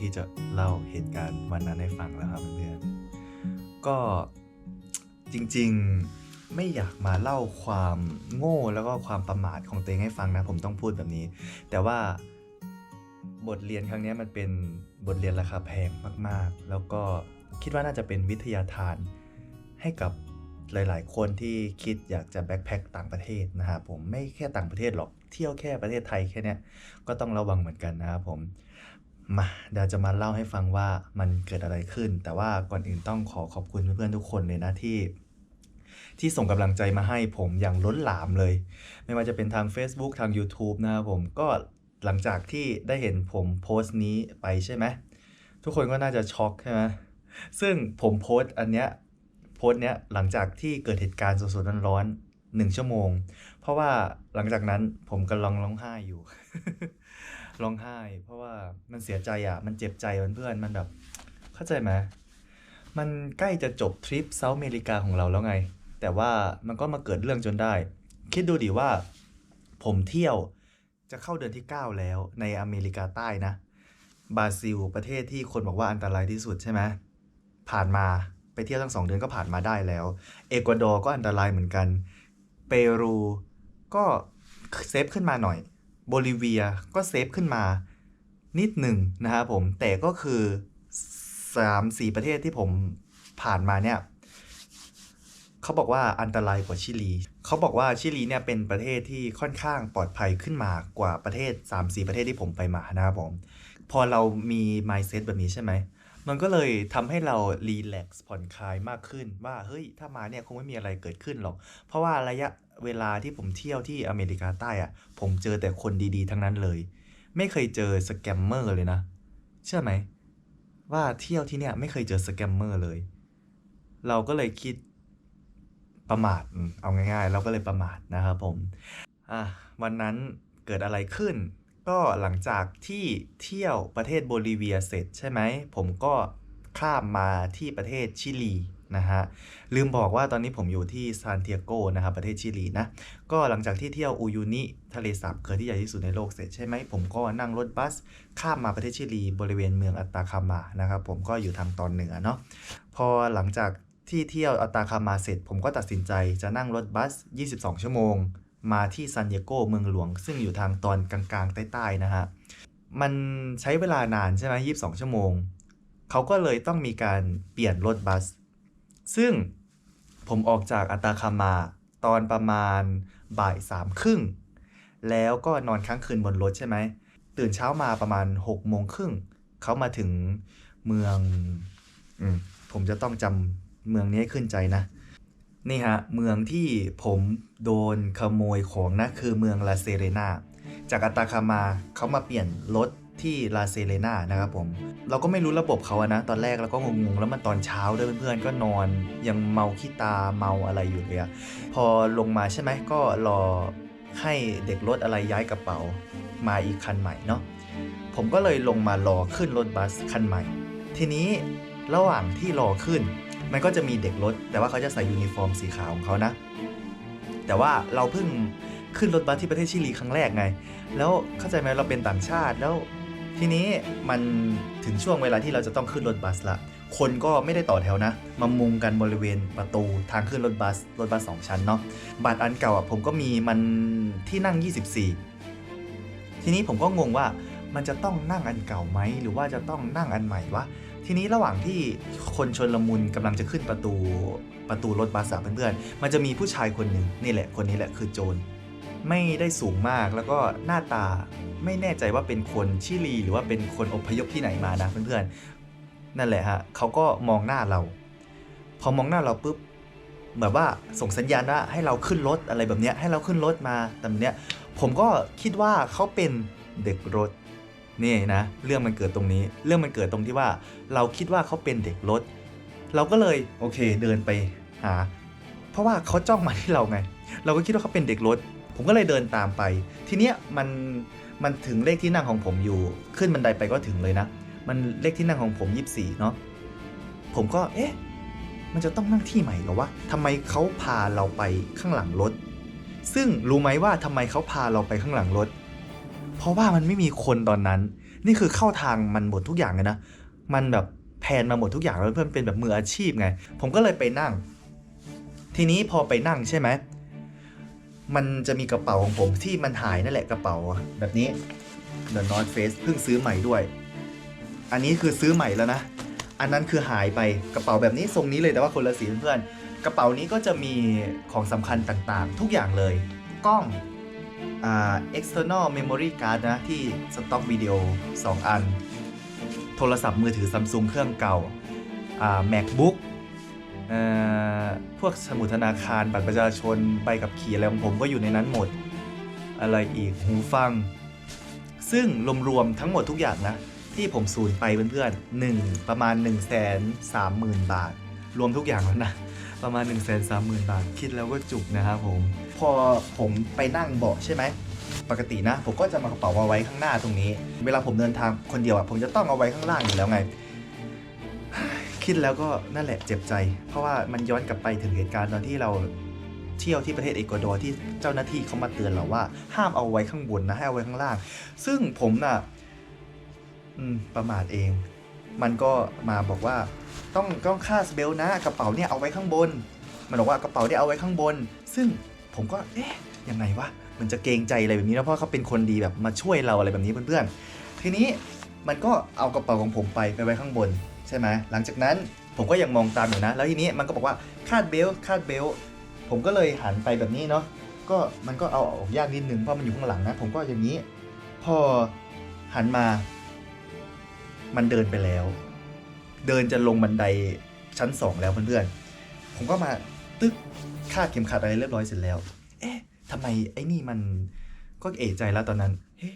ที่จะเล่าเหตุการณ์วันนั้นให้ฟังแล้วครับเพื่อนๆก็จริงๆไม่อยากมาเล่าความโง่แล้วก็ความประมาทของตัวเองให้ฟังนะ ผมต้องพูดแบบนี้ แต่ว่าบทเรียนครั้งนี้มันเป็นบทเรียนราคาแพงมากๆ แล้วก็คิดว่าน่าจะเป็นวิทยาทานให้กับหลาย ๆ คนที่คิดอยากจะแบ็คแพคต่างประเทศนะครับผมไม่แค่ต่างประเทศหรอก เที่ยวแค่ประเทศไทยแค่เนี้ยก็ต้องระวังเหมือนกันนะครับผม มาเดี๋ยวจะมาเล่าให้ฟังว่ามันเกิดอะไรขึ้น แต่ว่าก่อนอื่นต้องขอขอบคุณเพื่อนๆทุกคนเลยนะที่ ที่ส่งกำลังใจมาให้ผมอย่างล้นหลามเลย ไม่ว่าจะเป็นทาง Facebook ทาง YouTube นะครับผมก็หลังจากที่ได้เห็นผมโพสต์นี้ไปใช่ไหมทุกคนก็น่าจะช็อกใช่ไหมซึ่งผมโพสต์อันเนี้ยโพสต์เนี้ยหลังจากที่เกิดเหตุการณ์สดๆร้อนๆหนึ่งชั่วโมง เพราะว่าหลังจากนั้นผมกำลังร้องไห้อยู่ ร้องไห้ เพราะว่ามันเสียใจอะ มันเจ็บใจเพื่อนมันแบบ เข้าใจไหมมันใกล้จะจบทริปเซาท์อเมริกาของเราแล้วไง แต่ว่ามันก็มาเกิดเรื่องจนได้ คิดดูดิว่า ผมเที่ยวจะเข้าเดือนที่ 9 แล้วในอเมริกาใต้นะบราซิลประเทศที่คนบอกว่าอันตรายที่สุดใช่ไหมผ่านมาไปเที่ยวทั้งสองเดือนก็ผ่านมาได้แล้ว เอกวาดอร์ก็อันตรายเหมือนกัน เปรูก็เซฟขึ้นมาหน่อย โบลิเวียก็เซฟขึ้นมานิดหนึ่งนะครับผม แต่ก็คือสามสี่ประเทศที่ผมผ่านมาเนี่ยเขาบอกว่าอันตรายกว่าชิลี เขาบอกว่าชิลีเนี่ยเป็นประเทศที่ค่อนข้างปลอดภัยขึ้นมากว่าประเทศ 3-4 ประเทศที่ผมไปมานะครับผม พอเรามี mindset แบบนี้ใช่ไหม มันก็เลยทำให้เรารีแลกซ์ผ่อนคลายมากขึ้นว่า เฮ้ย ถ้ามาเนี่ยคงไม่มีอะไรเกิดขึ้นหรอก เพราะว่าระยะ เวลาที่ผมเที่ยวที่อเมริกาใต้อะผมเจอแต่คนดีๆ ทั้งนั้นเลย ไม่เคยเจอสแกมเมอร์เลยนะ เชื่อไหม ว่าเที่ยวที่เนี่ยไม่เคยเจอสแกมเมอร์เลย เราก็เลยคิดประมาทเอาง่าย ๆ เราก็เลยประมาทนะครับผมอะวันนั้นเกิดอะไรขึ้น ก็หลังจากที่เที่ยวประเทศโบลิเวียเสร็จใช่ไหม ผมก็ข้ามมาที่ประเทศชิลี นะฮะลืมบอกว่าตอนนี้ผมอยู่ที่ซานเตียโกนะครับประเทศชิลีนะก็หลังจากที่เที่ยวอูยูนิทะเลสาบเกลือที่ใหญ่ที่สุดในโลกเสร็จใช่ไหมผมก็นั่งรถบัสข้ามมาประเทศชิลีบริเวณเมืองอัตตาคามานะครับผมก็อยู่ทางตอนเหนือเนาะพอหลังจากที่เที่ยวอัตตาคามาเสร็จ ผมก็ตัดสินใจจะนั่งรถบัส 22 ชั่วโมง มาที่ซานเดียโกเมืองหลวง ซึ่งอยู่ทางตอนกลางๆใต้ๆนะฮะมันใช้เวลานานใช่ไหม22 ชั่วโมง เขาก็เลยต้องมีการเปลี่ยนรถบัส ซึ่งผมออกจากอัตาคามาตอนประมาณบ่ายสามครึ่ง แล้วก็นอนค้างคืนบนรถใช่ไหม ตื่นเช้ามาประมาณ6โมงครึ่ง เขามาถึงเมืองอมผมจะต้องจำเมืองนี้ให้ขึ้นใจนะ นี่ฮะ เมืองที่ผมโดนขโมยของนะ คือเมืองลาเซเรนา จากอัตาคามาเขามาเปลี่ยนรถ ที่ลาเซเรนานะครับผม เราก็ไม่รู้ระบบเขาอะนะ ตอนแรกเราก็งงๆ แล้วมันตอนเช้าด้วยเพื่อนๆ ก็นอน ยังเมาขี้ตาเมาอะไรอยู่เลยอะพอลงมาใช่ไหมก็รอให้เด็กรถอะไรย้ายกระเป๋ามาอีกคันใหม่เนาะผมก็เลยลงมารอขึ้นรถบัสคันใหม่ ทีนี้ระหว่างที่รอขึ้น มันก็จะมีเด็กรถ แต่ว่าเขาจะใส่ยูนิฟอร์มสีขาวของเขานะ แต่ว่าเราเพิ่งขึ้นรถบัสที่ประเทศชิลีครั้งแรกไง แล้วเข้าใจไหมเราเป็นต่างชาติแล้ว ทีนี้มันถึงช่วงเวลาที่เราจะต้องขึ้นรถบัสละ คนก็ไม่ได้ต่อแถวนะ มามุงกันบริเวณประตูทางขึ้นรถบัส รถบัสสองชั้นเนาะ บัตรอันเก่าอะผมก็มีมันที่นั่ง 24 ทีนี้ผมก็งงว่ามันจะต้องนั่งอันเก่าไหม หรือว่าจะต้องนั่งอันใหม่วะ ทีนี้ระหว่างที่คนชนละมุนกำลังจะขึ้นประตูประตูรถบัสอะเพื่อนๆ มันจะมีผู้ชายคนหนึ่งนี่แหละ คนนี้แหละคือโจร ไม่ได้สูงมากแล้วก็หน้าตา ไม่แน่ใจว่าเป็นคนชิลีหรือว่าเป็นคนอพยพที่ไหนมานะเพื่อนๆนั่นแหละฮะเขาก็มองหน้าเรา พอมองหน้าเราปุ๊บแบบว่าส่งสัญญาณว่าให้เราขึ้นรถอะไรแบบเนี้ยให้เราขึ้นรถมาแต่แบบเนี้ยผมก็คิดว่าเขาเป็นเด็กรถนี่นะเรื่องมันเกิดตรงนี้ เรื่องมันเกิดตรงที่ว่า เราคิดว่าเขาเป็นเด็กรถ เราก็เลยโอเคเดินไปหา เพราะว่าเขาจ้องมาที่เราไง เราก็คิดว่าเขาเป็นเด็กรถ ผมก็เลยเดินตามไป ทีเนี้ยมัน มันถึงเลขที่นั่งของผมอยู่ ขึ้นบันไดไปก็ถึงเลยนะ มันเลขที่นั่งของผม 24 เนาะผมก็เอ๊ะ มันจะต้องนั่งที่ใหม่เหรอวะทำไมเขาพาเราไปข้างหลังรถ ซึ่งรู้ไหมว่าทำไมเขาพาเราไปข้างหลังรถ เพราะว่ามันไม่มีคนตอนนั้น นี่คือเข้าทางมันหมดทุกอย่างเลยนะ มันแบบแพนมาหมดทุกอย่างแล้วเพื่อนเป็นแบบมืออาชีพไง ผมก็เลยไปนั่ง ทีนี้พอไปนั่งใช่ไหม มันจะมีกระเป๋าของผมที่มันหายนั่นแหละกระเป๋าแบบนี้ The North Face เพิ่งซื้อใหม่ด้วย อันนี้คือซื้อใหม่แล้วนะ อันนั้นคือหายไปกระเป๋าแบบนี้ทรงนี้เลยแต่ว่าคนละสีเพื่อนกระเป๋านี้ก็จะมีของสำคัญต่างๆ ทุกอย่างเลย กล้องอ่า external memory card นะ ที่สต็อกวิดีโอ 2 อัน โทรศัพท์มือถือซัมซุงเครื่องเก่าอ่า macbook พวกสมุดธนาคารบัตรประชาชนใบขับขี่อะไรของผมก็อยู่ในนั้นหมด อะไรอีกหูฟัง ซึ่งรวมๆทั้งหมดทุกอย่างนะ ที่ผมสูญไปเพื่อนๆหนึ่งประมาณ 1 3 0 0 0 0 บาท รวมทุกอย่างแล้วนะ ประมาณ 1 3 0 0 0 0 บาท คิดแล้วก็จุกนะครับผม พอผมไปนั่งเบาะใช่ไหมปกตินะ ผมก็จะมากระเป๋าเอาไว้ข้างหน้าตรงนี้ เวลาผมเดินทางคนเดียวอะผมจะต้องเอาไว้ข้างล่างอยู่แล้วไง คิดแล้วก็นั่นแหละเจ็บใจ เพราะว่ามันย้อนกลับไปถึงเหตุการณ์ตอนที่เราเที่ยวที่ประเทศเอกวาดอร์ที่เจ้าหน้าที่เขามาเตือนเราว่า ห้ามเอาไว้ข้างบนนะให้เอาไว้ข้างล่าง ซึ่งผมน่ะประมาทเอง มันก็มาบอกว่าต้องต้องค่าสเบลนะกระเป๋าเนี่ยเอาไว้ข้างบน มันบอกว่ากระเป๋าเนี่ยเอาไว้ข้างบน ซึ่งผมก็เอ๊ะยังไงวะมันจะเกรงใจอะไรแบบนี้นะเพราะเขาเป็นคนดีแบบมาช่วยเราอะไรแบบนี้เพื่อนๆทีนี้มันก็เอากระเป๋าของผมไปไปไว้ข้างบน ใช่ไหมหลังจากนั้นผมก็ยังมองตามอยู่นะ แล้วทีนี้มันก็บอกว่าคาดเบลคาดเบลผมก็เลยหันไปแบบนี้เนาะก็มันก็เอาออกยากนิดนึงเพราะมันอยู่ข้างหลังนะ ผมก็อย่างนี้ พอหันมา มันเดินไปแล้ว เดินจะลงบันไดชั้นสองแล้วเพื่อนๆผมก็มาตึ๊กคาดเข็มขัดอะไรเรียบร้อยเสร็จแล้ว เอ๊ะทำไมไอ้นี่มันก็เอะใจแล้วตอนนั้นเฮ้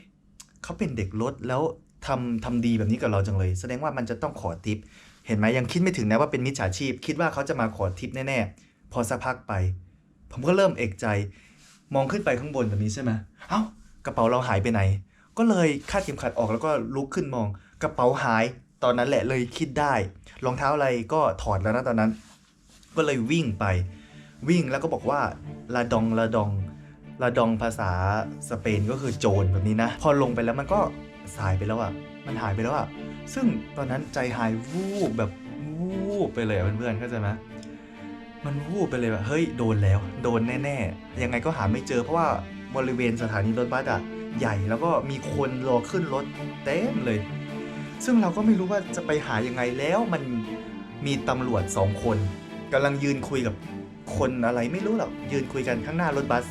เขาเป็นเด็กรถแล้ว ทำทำดีแบบนี้กับเราจังเลย แสดงว่ามันจะต้องขอทิป เห็นไหมยังคิดไม่ถึงนะว่าเป็นมิจฉาชีพ คิดว่าเขาจะมาขอทิปแน่ๆ พอสักพักไป ผมก็เริ่มเอกใจ มองขึ้นไปข้างบนแบบนี้ใช่ไหมเอ้ากระเป๋าเราหายไปไหน ก็เลยคาดเข็มขัดออกแล้วก็ลุกขึ้นมอง กระเป๋าหาย ตอนนั้นแหละเลยคิดได้รองเท้าอะไรก็ถอดแล้วนะตอนนั้น ก็เลยวิ่งไป วิ่งแล้วก็บอกว่าลาดองลาดองลาดองภาษาสเปนก็คือโจรแบบนี้นะ พอลงไปแล้วมันก็ สายไปแล้วอะ่ะ มันหายไปแล้วอะ่ะ ซึ่งตอนนั้นใจหายวูบแบบวูบไปเลยอะเพื่อนๆเข้าใจไหมมันวูบไปเลยแบบเฮ้ยโดนแล้ว โดนแน่ๆ ยังไงก็หาไม่เจอเพราะว่าบริเวณสถานีรถบัสอะใหญ่แล้วก็มีคนรอขึ้นรถเต็มเลย ซึ่งเราก็ไม่รู้ว่าจะไปหายังไงแล้วมันมีตำรวจสองคนกำลังยืนคุยกับคนอะไรไม่รู้หรอกยืนคุยกันข้างหน้ารถบัส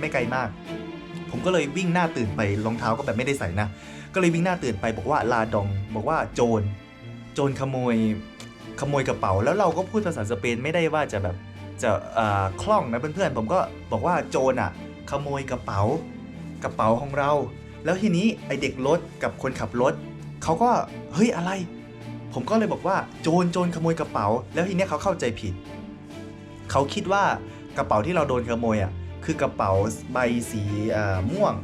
ไม่ไกลมาก ผมก็เลยวิ่งหน้าตื่นไปรองเท้าก็แบบไม่ได้ใส่นะ ก็เลยวิ่งหน้าตื่นไปบอกว่าลาดอง บอกว่าโจร โจรขโมยขโมยกระเป๋า แล้วเราก็พูดภาษาสเปนไม่ได้ว่าจะแบบจะอ่าคล่องนะเพื่อนๆ ผมก็บอกว่าโจรอะ ขโมยกระเป๋ากระเป๋าของเรา แล้วทีนี้ไอเด็กรถกับคนขับรถเขาก็เฮ้ยอะไร ผมก็เลยบอกว่าโจรโจรขโมยกระเป๋า แล้วทีเนี้ยเขาเข้าใจผิดเขาคิดว่ากระเป๋าที่เราโดนขโมยอะคือกระเป๋าใบสีอ่าม่วง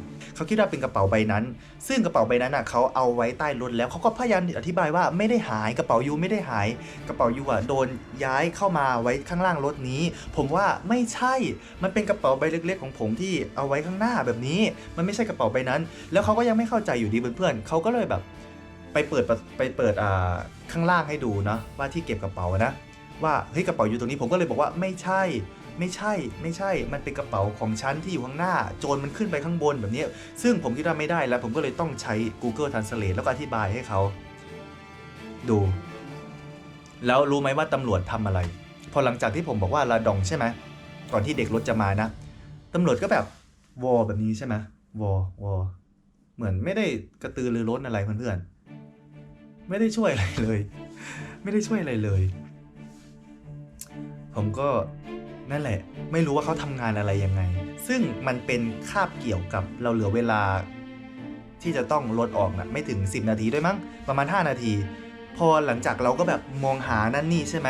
เขาคิดว่าเป็นกระเป๋าใบนั้น ซึ่งกระเป๋าใบนั้นอะเขาเอาไว้ใต้รถแล้วเขาก็พยายามอธิบายว่าไม่ได้หายกระเป๋ายูไม่ได้หาย กระเป๋ายูอะโดนย้ายเข้ามาไว้ข้างล่างรถนี้ ผมว่าไม่ใช่ มันเป็นกระเป๋าใบเล็กๆ ของผมที่เอาไว้ข้างหน้าแบบนี้ มันไม่ใช่กระเป๋าใบนั้น แล้วเขาก็ยังไม่เข้าใจอยู่ดีเพื่อนๆเขาก็เลยแบบไปเปิดไปเปิดอ่าข้างล่างให้ดูนะว่าที่เก็บกระเป๋านะว่าเฮ้ยกระเป๋าอยู่ตรงนี้ผมก็เลยบอกว่าไม่ใช่ ไม่ใช่ไม่ใช่ มันเป็นกระเป๋าของฉันที่อยู่ข้างหน้า โจรมันขึ้นไปข้างบนแบบนี้ ซึ่งผมคิดว่าไม่ได้แล้ว ผมก็เลยต้องใช้ Google Translate แล้วก็อธิบายให้เขา ดู แล้วรู้ไหมว่าตำรวจทำอะไร พอหลังจากที่ผมบอกว่าลาดองใช่ไหมก่อนที่เด็กรถจะมานะตำรวจก็แบบวอแบบนี้ใช่ไหมวอวอเหมือนไม่ได้กระตือรือร้นอะไรเพื่อนๆไม่ได้ช่วยอะไรเลย ไม่ได้ช่วยอะไรเลย ผมก็ นั่นแหละ ไม่รู้ว่าเขาทำงานอะไรยังไง ซึ่งมันเป็นคาบเกี่ยวกับเราเหลือเวลา ที่จะต้องลดออกนะไม่ถึง 10 นาทีด้วยมั้งประมาณ 5 นาที พอหลังจากเราก็แบบมองหานั่นนี่ใช่ไหม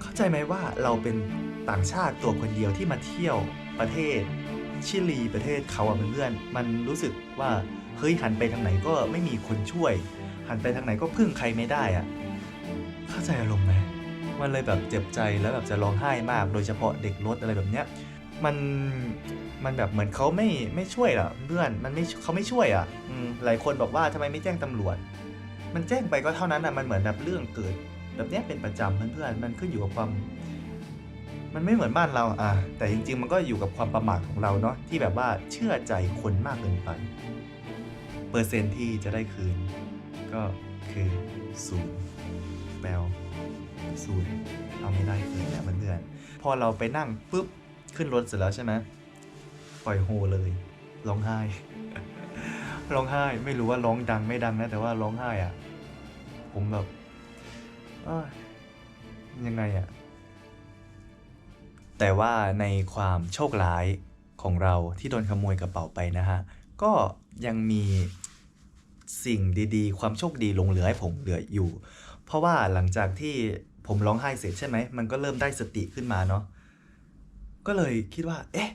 เข้าใจไหมว่าเราเป็นต่างชาติตัวคนเดียวที่มาเที่ยวประเทศชิลีประเทศเขาอะเพื่อนๆมันรู้สึกว่าเฮ้ยหันไปทางไหนก็ไม่มีคนช่วย หันไปทางไหนก็พึ่งใครไม่ได้อะเข้าใจอารมณ์ไหม มันเลยแบบเจ็บใจแล้วแบบจะร้องไห้มาก โดยเฉพาะเด็กรถอะไรแบบเนี้ยมันมันแบบเหมือนเขาไม่ไม่ช่วยอะเพื่อนมันไม่เขาไม่ช่วยอะหลายคนบอกว่าทำไมไม่แจ้งตำรวจ มันแจ้งไปก็เท่านั้นอะมันเหมือนแบบเรื่องเกิด แบบเนี้ยเป็นประจำเพื่อนๆมันขึ้นอยู่กับความ มันไม่เหมือนบ้านเราอะแต่จริง ๆ มันก็อยู่กับความประมาทของเราเนาะที่แบบว่าเชื่อใจคนมากเกินไป เปอร์เซ็นที่จะได้คืน ก็คือศูนย์แปล ศูนย์เอาไม่ได้คืนแล้วเพื่อนๆพอเราไปนั่งปุ๊บขึ้นรถเสร็จแล้วใช่ไหมปล่อยโฮเลยร้องไห้ ร้องไห้ไม่รู้ว่าร้องดังไม่ดังนะ แต่ว่าร้องไห้อะผมแบบยังไงอะแต่ว่าในความโชคร้ายของเราที่โดนขโมยกระเป๋าไปนะฮะ ก็ยังมีสิ่งดีๆ ความโชคดีลงเหลือให้ผมเหลืออยู่ เพราะว่าหลังจากที่ ผมร้องไห้เสร็จใช่ไหม มันก็เริ่มได้สติขึ้นมาเนาะ ก็เลยคิดว่า เอ๊ะ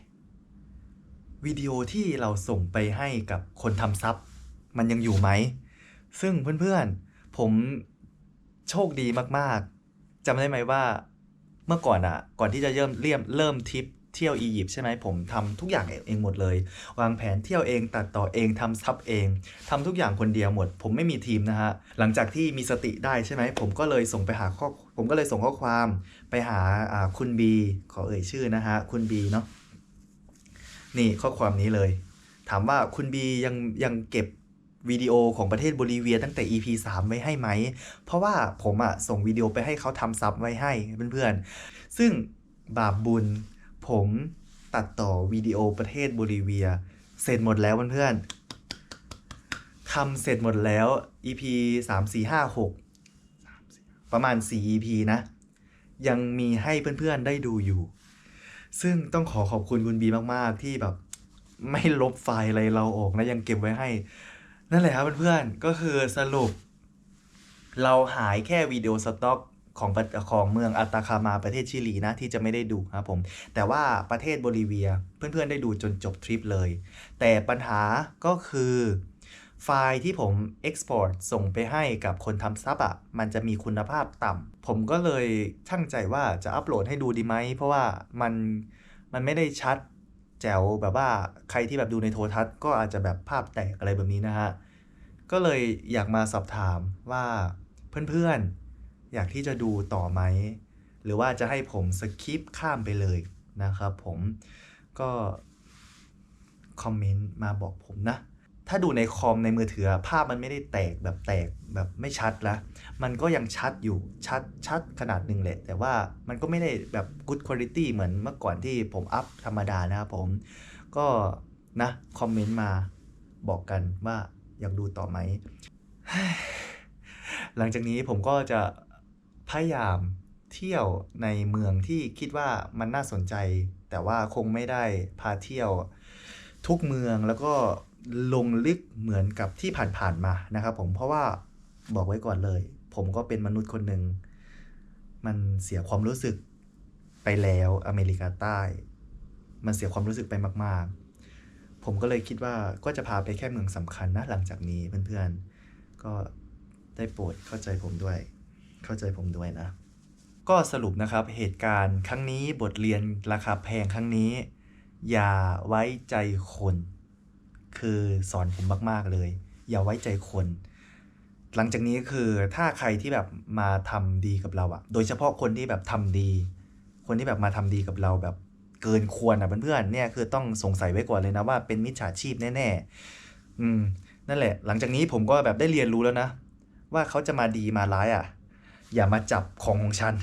วิดีโอที่เราส่งไปให้กับคนทำซับมันยังอยู่ไหม ซึ่งเพื่อนๆ ผมโชคดีมากๆจำได้ไหมว่า เมื่อก่อนอะก่อนที่จะเริ่มเริ่มเริ่มทิป เที่ยวอียิปต์ใช่ไหมผมทำทุกอย่างเองหมดเลย วางแผนเที่ยวเองตัดต่อเองทำซับเองทำทุกอย่างคนเดียวหมด ผมไม่มีทีมนะฮะหลังจากที่มีสติได้ใช่ไหมผมก็เลยส่งไปหาข้อผมก็เลยส่งข้อความไปหาอ่าคุณบีขอเอ่ยชื่อนะฮะคุณบีเนาะนี่ข้อความนี้เลย ถามว่าคุณบียังยังเก็บวิดีโอของประเทศโบลิเวียตั้งแต่ EP 3 ไว้ให้ไหม เพราะว่าผมอะส่งวิดีโอไปให้เขาทำซับไว้ให้เพื่อนๆ ซึ่งบาปบุญ ผมตัดต่อวิดีโอประเทศโบลิเวีย เสร็จหมดแล้วเพื่อนๆทำเสร็จหมดแล้ว EP 3 4 5 6ประมาณ 4 EP นะ ยังมีให้เพื่อนๆได้ดูอยู่ ซึ่งต้องขอขอบคุณคุณบีมากๆ ที่แบบ ไม่ลบไฟล์อะไรเราออกนะ ยังเก็บไว้ให้ นั่นแหละครับเพื่อนๆ ก็คือสรุป เราหายแค่วิดีโอสต็อก ของของเมืองอัตาคามาประเทศชิลีนะที่จะไม่ได้ดูครับผม แต่ว่าประเทศโบลิเวียเพื่อนๆได้ดูจนจบทริปเลย แต่ปัญหาก็คือไฟล์ที่ผม Export ส่งไปให้กับคนทำซับอะ่ะ มันจะมีคุณภาพต่ำ ผมก็เลยช่างใจว่าจะอัปโหลดให้ดูดีไหม เพราะว่ามันมันไม่ได้ชัดแจ๋วแบบว่าใครที่แบบดูในโทรทัศน์ก็อาจจะแบบภาพแตกอะไรแบบนี้นะฮะ ก็เลยอยากมาสอบถามว่าเพื่อนๆ อยากที่จะดูต่อไหม หรือว่าจะให้ผมสคิปข้ามไปเลยนะครับผมก็คอมเมนต์มาบอกผมนะ ถ้าดูในคอมในมือถือภาพมันไม่ได้แตกแบบแตกแบบไม่ชัดละมันก็ยังชัดอยู่ชัดชัดขนาดหนึ่งแหละ แต่ว่ามันก็ไม่ได้แบบ good quality เหมือนเมื่อก่อนที่ผมอัพธรรมดานะครับผม ก็นะคอมเมนต์มาบอกกันว่าอยากดูต่อไหม หลังจากนี้ผมก็จะ พยายามเที่ยวในเมืองที่คิดว่ามันน่าสนใจ แต่ว่าคงไม่ได้พาเที่ยวทุกเมืองแล้วก็ลงลึกเหมือนกับที่ผ่านๆมานะครับผมเพราะว่าบอกไว้ก่อนเลย ผมก็เป็นมนุษย์คนหนึ่ง มันเสียความรู้สึกไปแล้วอเมริกาใต้ มันเสียความรู้สึกไปมาก ๆ ผมก็เลยคิดว่าก็จะพาไปแค่เมืองสำคัญนะหลังจากนี้เพื่อนๆ ก็ได้โปรดเข้าใจผมด้วย เข้าใจผมด้วยนะ ก็สรุปนะครับเหตุการณ์ครั้งนี้บทเรียนราคาแพงครั้งนี้ อย่าไว้ใจคน คือสอนผมมากๆเลย อย่าไว้ใจคน หลังจากนี้คือถ้าใครที่แบบมาทำดีกับเราอะโดยเฉพาะคนที่แบบทำดี คนที่แบบมาทำดีกับเราแบบเกินควรอะเพื่อนๆเนี่ยคือต้องสงสัยไว้ก่อนเลยนะว่าเป็นมิจฉาชีพแน่ๆอืมนั่นแหละ หลังจากนี้ผมก็แบบได้เรียนรู้แล้วนะ ว่าเขาจะมาดีมาร้ายอะ อย่ามาจับของของฉัน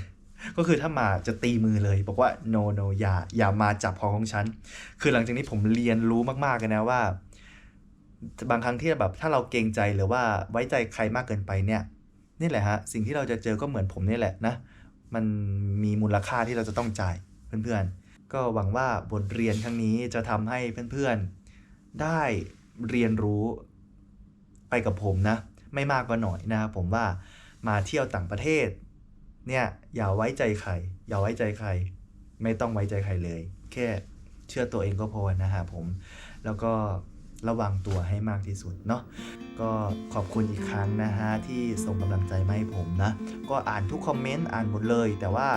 ก็คือถ้ามาจะตีมือเลย บอกว่า no no อย่าอย่ามาจับของของฉัน คือหลังจากนี้ผมเรียนรู้มากๆเลยนะว่า บางครั้งที่แบบถ้าเราเกรงใจหรือว่าไว้ใจใครมากเกินไปเนี่ยนี่แหละฮะสิ่งที่เราจะเจอก็เหมือนผมนี่แหละนะ มันมีมูลค่าที่เราจะต้องจ่ายเพื่อนๆ ก็หวังว่าบทเรียนครั้งนี้จะทำให้เพื่อนๆ ได้เรียนรู้ไปกับผมนะ ไม่มากก็หน่อยนะครับผมว่า มาเที่ยวต่างประเทศ เนี่ยอย่าไว้ใจใคร อย่าไว้ใจใคร ไม่ต้องไว้ใจใครเลย แค่เชื่อตัวเองก็พอนะฮะผม แล้วก็ระวังตัวให้มากที่สุดเนาะก็ขอบคุณอีกครั้งนะฮะ ที่ส่งกำลังใจมาให้ผมนะ ก็อ่านทุกคอมเมนต์อ่านหมดเลย แต่ว่า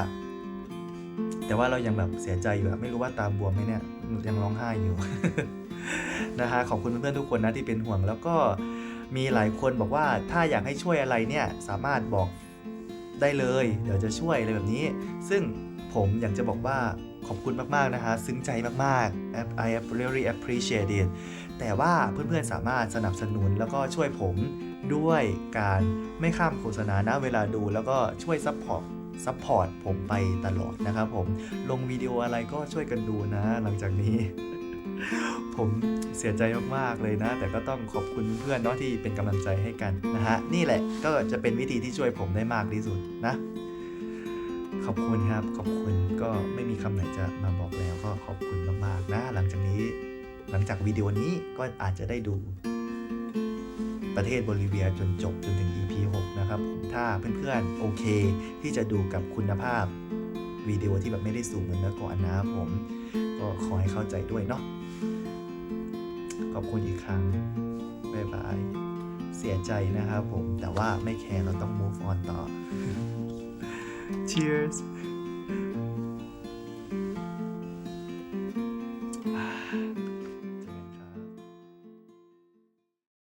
แต่ว่าเรายังแบบเสียใจอยู่อะไม่รู้ว่าตาบวมไหมเนี่ยยังร้องไห้อยู่นะฮะขอบคุณเพื่อนๆทุกคนนะที่เป็นห่วงแล้วก็ มีหลายคนบอกว่าถ้าอยากให้ช่วยอะไรเนี่ยสามารถบอกได้เลย เดี๋ยวจะช่วยอะไรแบบนี้ ซึ่งผมอยากจะบอกว่าขอบคุณมาก ๆ นะฮะ ซึ้งใจมาก ๆ I really appreciate it แต่ว่าเพื่อน ๆ สามารถสนับสนุนแล้วก็ช่วยผมด้วยการไม่ข้ามโฆษณานะเวลาดู แล้วก็ช่วยซัพพอร์ตซัพพอร์ตผมไปตลอดนะครับผม ลงวิดีโออะไรก็ช่วยกันดูนะหลังจากนี้ ผมเสียใจมากๆเลยนะ แต่ก็ต้องขอบคุณเพื่อนเนาะที่เป็นกำลังใจให้กันนะฮะนี่แหละก็จะเป็นวิธีที่ช่วยผมได้มากที่สุดนะ ขอบคุณครับขอบคุณก็ไม่มีคำไหนจะมาบอกแล้วก็ขอบคุณมากๆนะ หลังจากนี้หลังจากวิดีโอนี้ก็อาจจะได้ดูประเทศโบลิเวียจนจบจนถึง EP 6 นะครับผมถ้าเพื่อนๆ โอเค ที่จะดูกับคุณภาพวิดีโอที่แบบไม่ได้สูงเหมือนเมื่อก่อนนะผม ก็ขอให้เข้าใจด้วยเนาะ อบคุณอีกครั้งบายบาย เสียใจนะครับผม แต่ว่าไม่แคร์เราต้อง move on ต่อ Cheers